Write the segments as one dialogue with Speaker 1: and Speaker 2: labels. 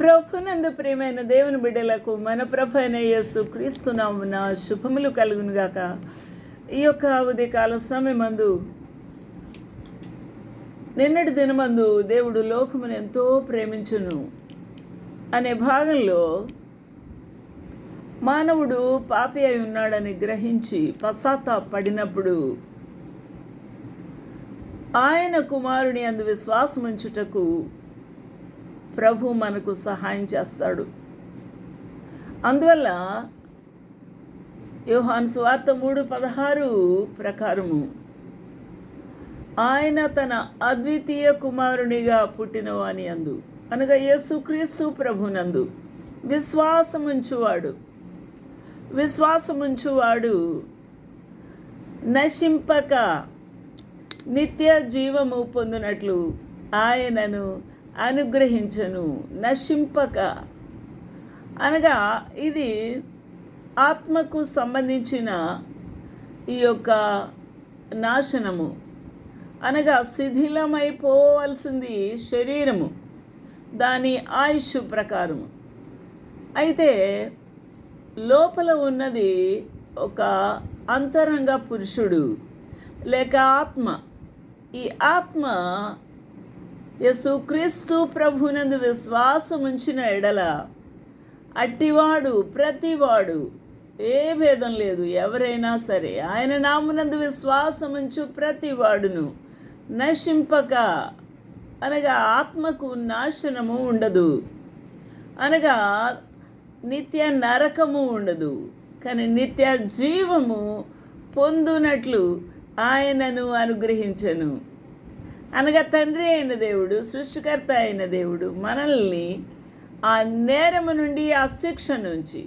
Speaker 1: ప్రభునందు ప్రియమైన దేవుని బిడ్డలకు మన ప్రభు అయిన యేసు క్రీస్తునామున శుభములు కలుగునుగాక. ఈ యొక్క ఉదయకాల సమయమందు నిన్నటి దినమందు దేవుడు లోకమును ఎంతో ప్రేమించును అనే భాగంలో మానవుడు పాపి అయి ఉన్నాడని గ్రహించి పశ్చాత్తాపడినప్పుడు ఆయన కుమారుని అందు విశ్వాసముంచుటకు ప్రభు మనకు సహాయం చేస్తాడు. అందువల్ల యోహాను స్వార్థ మూడు పదహారు ప్రకారము ఆయన తన అద్వితీయ కుమారునిగా పుట్టినవాని అందు అనగా యేసుక్రీస్తు ప్రభునందు విశ్వాసముంచువాడు. విశ్వాసముంచువాడు నశింపక నిత్య జీవము పొందినట్లు ఆయనను అనుగ్రహించను నశింపక. అనగా ఇది ఆత్మకు సంబంధించిన ఈ యొక్క నాశనము. అనగా శిథిలమైపోవలసింది శరీరము దాని ఆయుష్ ప్రకారము. అయితే లోపల ఉన్నది ఒక అంతరంగ పురుషుడు లేక ఆత్మ. ఈ ఆత్మ యేసుక్రీస్తు ప్రభునందు విశ్వాసం ఉంచిన ఎడల అట్టివాడు ప్రతివాడు ఏ భేదం లేదు ఎవరైనా సరే. ఆయన నామునందు విశ్వాసం ఉంచు ప్రతివాడును నశింపక అనగా ఆత్మకు నాశనము ఉండదు. అనగా నిత్య నరకము ఉండదు. కానీ నిత్య జీవము పొందునట్లు ఆయనను అనుగ్రహించను. అనగా తండ్రి అయిన దేవుడు సృష్టికర్త అయిన దేవుడు మనల్ని ఆ నేరము నుండి ఆ శిక్ష నుంచి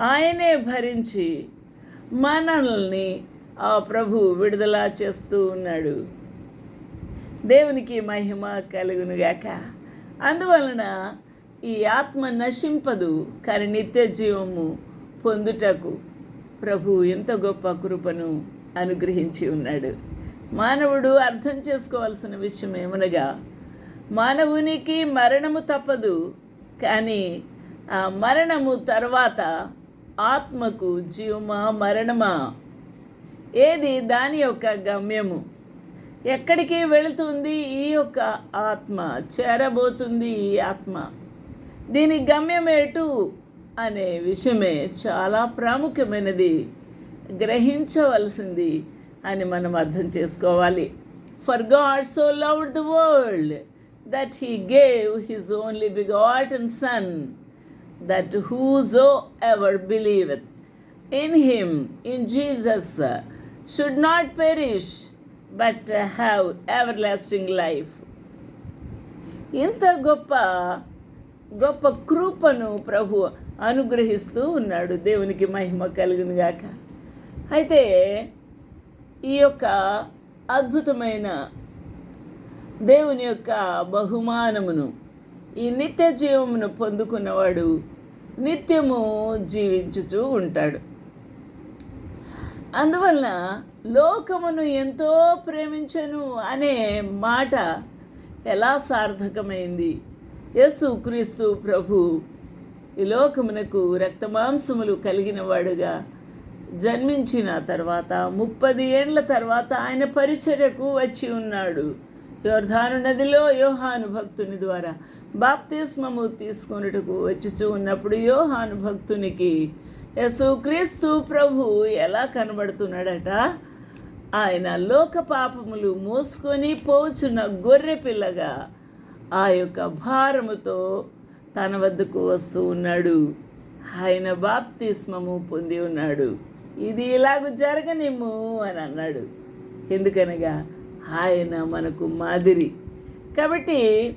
Speaker 1: ఆయనే భరించి మనల్ని ఆ ప్రభు విడుదల చేస్తూ ఉన్నాడు. దేవునికి మహిమ కలుగునుగాక. అందువలన ఈ ఆత్మ నశింపదు కానీ నిత్య జీవము పొందుటకు ప్రభు ఎంత గొప్ప కృపను అనుగ్రహించి ఉన్నాడు. మానవుడు అర్థం చేసుకోవాల్సిన విషయం ఏమనగా మానవునికి మరణము తప్పదు కానీ ఆ మరణము తర్వాత ఆత్మకు జీవమా మరణమా? ఏది దాని యొక్క గమ్యము? ఎక్కడికి వెళుతుంది ఈ యొక్క ఆత్మ? చేరబోతుంది ఈ ఆత్మ? దీని గమ్యమేటు అనే విషయమే చాలా ప్రాముఖ్యమైనది గ్రహించవలసింది. అని మనం అర్థం చేసుకోవాలి. For God so love the world that he gave his only begotten son that whoso ever believe in him in Jesus should not perish but have ever lasting life ఇంత గొప్ప గొప్ప కృపను ప్రభు అనుగ్రహిస్తూ ఉన్నాడు. దేవునికి మహిమ కలుగునుగాక. అయితే ఈ యొక్క అద్భుతమైన దేవుని యొక్క బహుమానమును ఈ నిత్య జీవమును పొందుకున్నవాడు నిత్యము జీవించుచూ ఉంటాడు. అందువలన లోకమును ఎంతో ప్రేమించను అనే మాట ఎలా సార్థకమైంది? యేసు క్రీస్తు ప్రభు ఈ లోకమునకు రక్తమాంసములు కలిగిన వాడుగా జన్మించిన తర్వాత ముప్పది ఏండ్ల తర్వాత ఆయన పరిచర్యకు వచ్చి ఉన్నాడు. యోర్ధాను నదిలో యోహాను భక్తుని ద్వారా బాప్తిస్మము తీసుకొనుటకు వచ్చుచూ ఉన్నప్పుడు యోహాను భక్తునికి యేసుక్రీస్తు ప్రభు ఎలా కనబడుతున్నాడట? ఆయన లోక పాపములు మోసుకొని పోచున్న గొర్రె పిల్లగా ఆ యొక్క భారముతో తన వద్దకు వస్తూ ఉన్నాడు. ఆయన బాప్తిస్మము పొంది ఉన్నాడు. ఇది ఇలాగ జరగనిమ్ము అని అన్నాడు. ఎందుకనగా ఆయన మనకు మాదిరి. కాబట్టి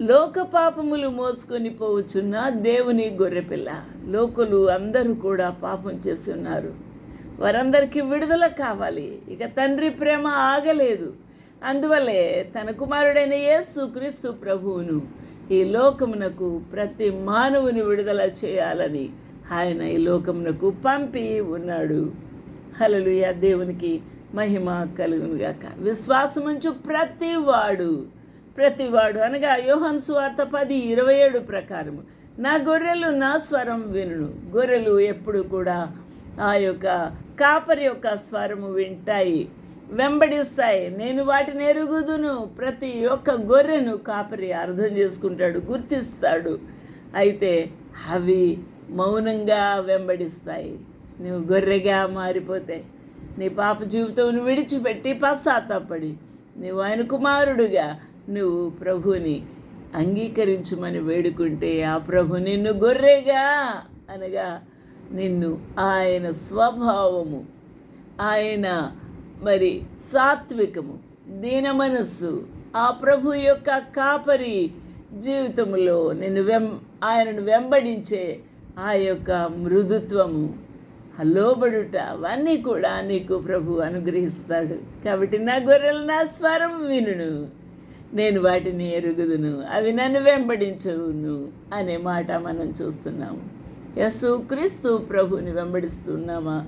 Speaker 1: లోక పాపములు మోసుకొని పోవచ్చున్న దేవుని గొర్రెపిల్ల లోకులు అందరూ కూడా పాపం చేస్తున్నారు. వారందరికీ విడుదల కావాలి. ఇక తండ్రి ప్రేమ ఆగలేదు. అందువల్లే తన కుమారుడైన యేసు క్రీస్తు ప్రభువును ఈ లోకమునకు ప్రతి మానవుని విడుదల చేయాలని ఆయన ఈ లోకమునకు పంపి ఉన్నాడు. హలలుయ దేవునికి మహిమ కలుగునుగాక. విశ్వాసముంచు ప్రతి వాడు ప్రతివాడు అనగా యోహన్ సువార్త పది ఇరవై ఏడు ప్రకారము. నా గొర్రెలు నా స్వరం వినును. గొర్రెలు ఎప్పుడు కూడా ఆ యొక్క కాపరి యొక్క స్వరము వింటాయి వెంబడిస్తాయి. నేను వాటిని ఎరుగుదును. ప్రతి ఒక్క గొర్రెను కాపరి అర్థం చేసుకుంటాడు గుర్తిస్తాడు. అయితే అవి మౌనంగా వెంబడిస్తాయి. నువ్వు గొర్రెగా మారిపోతే నీ పాప జీవితం విడిచిపెట్టి పశ్చాత్తాపడి. నువ్వు ఆయన కుమారుడుగా నువ్వు ప్రభుని అంగీకరించమని వేడుకుంటే ఆ ప్రభు నిన్ను గొర్రెగా అనగా నిన్ను ఆయన స్వభావము ఆయన మరి సాత్వికము దీన మనస్సు ఆ ప్రభు యొక్క కాపరి జీవితంలో నిన్ను వెం ఆయనను వెంబడించే ఆ యొక్క మృదుత్వము ఆ లోబడుట అవన్నీ కూడా నీకు ప్రభు అనుగ్రహిస్తాడు. కాబట్టి నా గొర్రెలు నా స్వరం వినును. నేను వాటిని ఎరుగుదును. అవి నన్ను వెంబడించవును అనే మాట మనం చూస్తున్నాము. యస్సు క్రీస్తు ప్రభుని వెంబడిస్తున్నామా?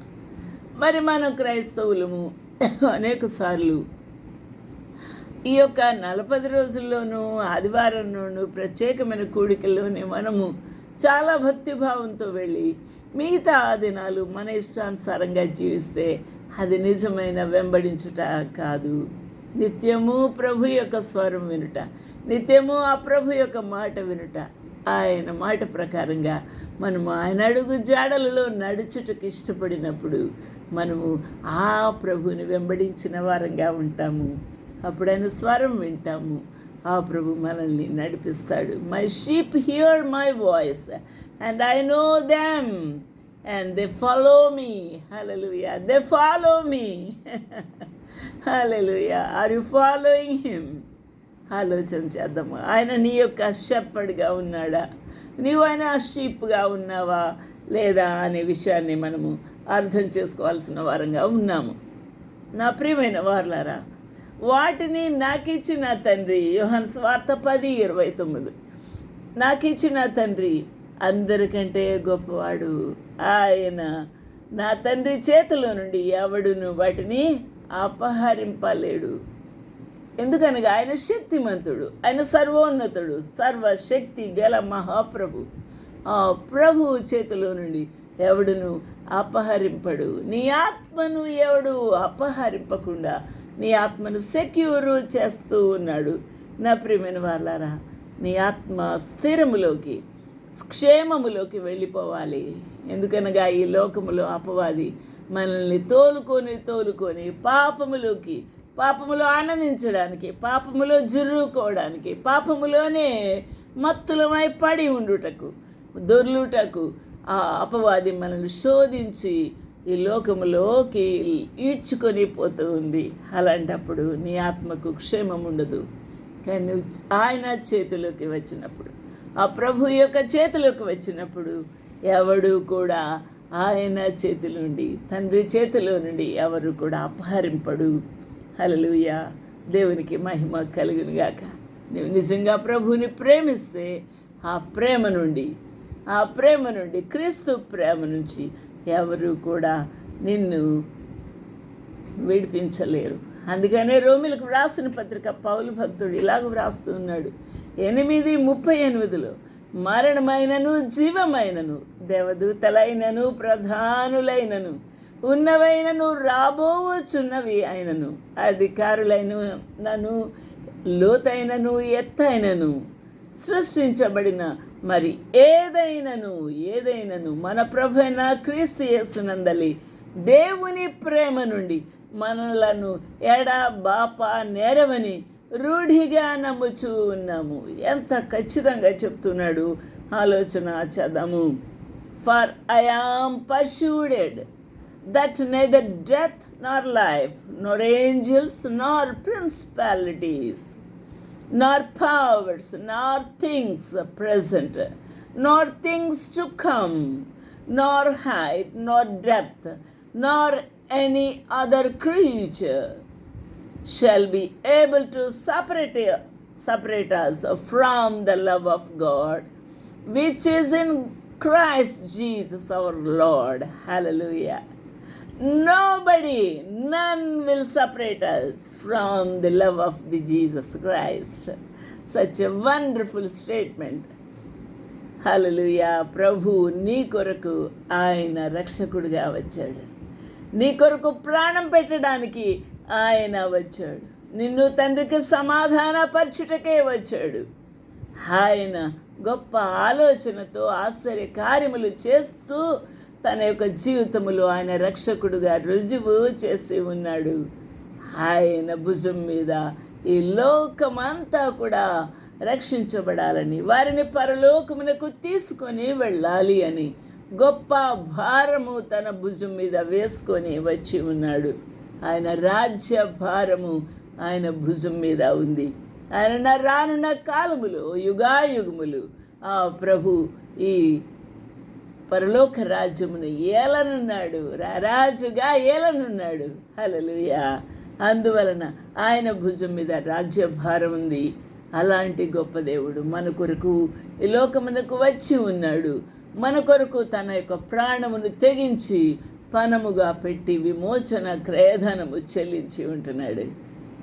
Speaker 1: మరి మనం క్రైస్తవులము అనేక సార్లు ఈ యొక్క నలభై రోజుల్లోనూ ఆదివారంలోనూ ప్రత్యేకమైన కూడికల్లోనే మనము చాలా భక్తిభావంతో వెళ్ళి మిగతా ఆ దినాలు మన ఇష్టానుసారంగా జీవిస్తే అది నిజమైన వెంబడించుట కాదు. నిత్యము ప్రభు యొక్క స్వరం వినుట నిత్యము ఆ ప్రభు యొక్క మాట వినుట ఆయన మాట ప్రకారంగా మనము ఆయన అడుగు జాడలలో నడుచుటకు ఇష్టపడినప్పుడు మనము ఆ ప్రభుని వెంబడించిన వారంగా ఉంటాము. అప్పుడు ఆయన స్వరం వింటాము. ఆ ప్రభు మనల్ని నడిపిస్తాడు. My sheep hear my voice and I know them and they follow me hallelujah they follow me hallelujah are you following him ఆలోచన చేద్దాము. ఆయన నీ యొక్క షెప్పడ్గా ఉన్నాడా? నీవు ఆయన షీప్గా ఉన్నావా? లేదా అనే విషయాన్ని మనము అర్థం చేసుకోవాల్సిన వారంగా ఉన్నాము. నా ప్రియమైన వార్లారా వాటిని నాకిచ్చిన తండ్రి యోహన్ స్వార్థ పది ఇరవై తొమ్మిది. నాకిచ్చిన తండ్రి అందరికంటే గొప్పవాడు. ఆయన నా తండ్రి చేతిలో నుండి ఎవడును వాటిని అపహరింపలేడు. ఎందుకనగా ఆయన శక్తిమంతుడు ఆయన సర్వోన్నతుడు సర్వశక్తి గల మహాప్రభు. ఆ ప్రభువు చేతిలో నుండి ఎవడును అపహరింపడు. నీ ఆత్మను ఎవడు అపహరింపకుండా నీ ఆత్మను సెక్యూర్ చేస్తూ ఉన్నాడు. నా ప్రియమైన వాళ్ళారా నీ ఆత్మ స్థిరములోకి క్షేమములోకి వెళ్ళిపోవాలి. ఎందుకనగా ఈ లోకములో అపవాది మనల్ని తోలుకొని తోలుకొని పాపములోకి పాపములో ఆనందించడానికి పాపములో జుర్రుకోవడానికి పాపములోనే మత్తులమై పడి ఉండుటకు దొర్లుటకు ఆ అపవాది మనల్ని శోధించి ఈ లోకములోకి ఈడ్చుకొని పోతూ ఉంది. అలాంటప్పుడు నీ ఆత్మకు క్షేమం ఉండదు. కానీ నువ్వు ఆయన చేతిలోకి వచ్చినప్పుడు ఆ ప్రభు యొక్క చేతిలోకి వచ్చినప్పుడు ఎవడు కూడా ఆయన చేతి నుండి తండ్రి చేతిలో నుండి ఎవరు కూడా అపహరింపడు. హలలుయ దేవునికి మహిమ కలుగునుగాక నువ్వు నిజంగా ప్రభుని ప్రేమిస్తే ఆ ప్రేమ నుండి ఆ ప్రేమ నుండి క్రీస్తు ప్రేమ నుంచి ఎవరు కూడా నిన్ను విడిపించలేరు. అందుకనే రోమిలకు వ్రాసిన పత్రిక పౌలు భక్తుడు ఇలాగ వ్రాస్తూ ఉన్నాడు. ఎనిమిది ముప్పై ఎనిమిదిలో మరణమైనను జీవమైనను దేవదూతలైనను ప్రధానులైనను ఉన్నవైనను రాబోవచ్చున్నవి అయినను అధికారులైన నన్ను లోతైనను ఎత్తైనను సృష్టించబడిన మరి ఏదైనను ఏదైనను మన ప్రభైన క్రీస్తు చేస్తున్నందలి దేవుని ప్రేమ నుండి మనలను ఎడ బాప నేరవని రూఢిగా నమ్ముచూ ఉన్నాము. ఎంత ఖచ్చితంగా చెప్తున్నాడు. ఆలోచన చదము for I am persuaded that neither death nor life nor angels nor principalities nor powers, nor things present, nor things to come, nor height, nor depth, nor any other creature shall be able to separate, separate us from the love of God, which is in Christ Jesus our Lord. Hallelujah. Nobody, none will separate us from the love of the Jesus Christ such a wonderful statement hallelujah ప్రభు నీ కొరకు ఆయన రక్షకుడిగా వచ్చాడు. నీ కొరకు ప్రాణం పెట్టడానికి ఆయన వచ్చాడు. నిన్ను తండ్రికి సమాధానపరచుటకే వచ్చాడు. ఆయన గొప్ప ఆలోచనతో ఆశ్చర్య కార్యములు చేస్తూ తన యొక్క జీవితములో ఆయన రక్షకుడుగా రుజువు చేసి ఉన్నాడు. ఆయన భుజం మీద ఈ లోకమంతా కూడా రక్షించబడాలని వారిని పరలోకమునకు తీసుకొని వెళ్ళాలి అని గొప్ప భారము తన భుజం మీద వేసుకొని వచ్చి ఉన్నాడు. ఆయన రాజ్య భారము ఆయన భుజం మీద ఉంది. ఆయన రానున్న కాలములు యుగాయుగములు. ఆ ప్రభు ఈ పరలోక రాజ్యమును ఏలనున్నాడు. రారాజుగా ఏలనున్నాడు. హలలుయా అందువలన ఆయన భుజం మీద రాజ్యభారం ఉంది. అలాంటి గొప్ప దేవుడు మన కొరకు ఈ లోకమునకు వచ్చి ఉన్నాడు. మన కొరకు తన యొక్క ప్రాణమును తెగించి పనముగా పెట్టి విమోచన క్రయధనము చెల్లించి ఉంటున్నాడు.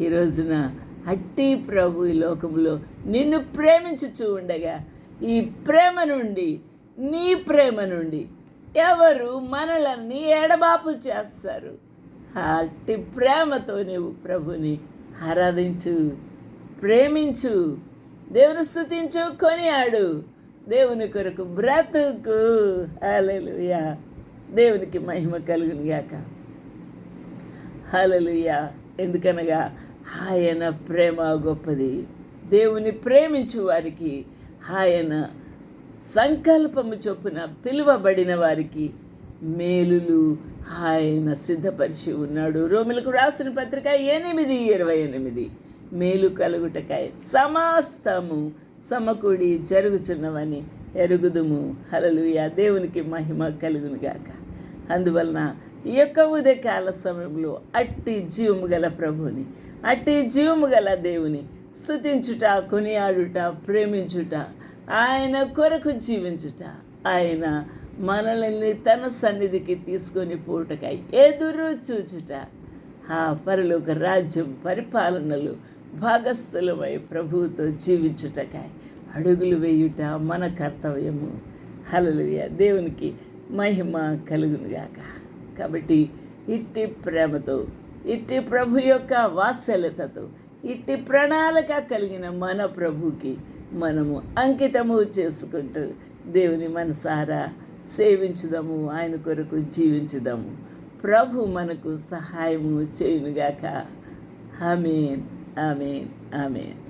Speaker 1: ఈ రోజున అట్టి ప్రభు ఈ లోకంలో నిన్ను ప్రేమించుచూ ఉండగా ఈ ప్రేమ నుండి నీ ప్రేమ నుండి ఎవరు మనలన్నీ ఎడబాపు చేస్తారు. అట్టి ప్రేమతో నీవు ప్రభుని ఆరాధించు ప్రేమించు దేవుని స్థుతించు కొనియాడు దేవుని కొరకు బ్రతుకు. హలలుయా దేవునికి మహిమ కలుగునిగాక హలలుయా ఎందుకనగా ఆయన ప్రేమ గొప్పది. దేవుని ప్రేమించు వారికి ఆయన సంకల్పము చొప్పున పిలువబడిన వారికి మేలులు ఆయన సిద్ధపరిచి ఉన్నాడు. రోమిలకు రాసిన పత్రిక ఎనిమిది ఇరవై ఎనిమిది. మేలు కలుగుటకాయ సమస్తము సమకూడి జరుగుచున్నవని ఎరుగుదుము. హలలుయ దేవునికి మహిమ కలుగునుగాక అందువలన ఈ యొక్క ఉదయకాల సమయంలో అట్టి జీవము గల ప్రభుని అట్టి జీవము గల దేవుని స్తుతించుట కొనియాడుట ప్రేమించుట ఆయన కొరకు జీవించుట ఆయన మనల్ని తన సన్నిధికి తీసుకొని పోవుటకై ఎదురు చూచుట. ఆ పరలోక రాజ్యం పరిపాలనలు భాగస్థులమై ప్రభువుతో జీవించుటకాయ అడుగులు వేయుట మన కర్తవ్యము. హలలుయ దేవునికి మహిమ కలుగునుగాక. కాబట్టి ఇట్టి ప్రేమతో ఇట్టి ప్రభు యొక్క వాత్సల్యతతో ఇట్టి ప్రణాళిక కలిగిన మన ప్రభుకి మనము అంకితము చేసుకుంటూ దేవుని మనసారా సేవించుదాము ఆయన కొరకు జీవించుదాము. ప్రభు మనకు సహాయము చేయునుగాక. Amen amen amen.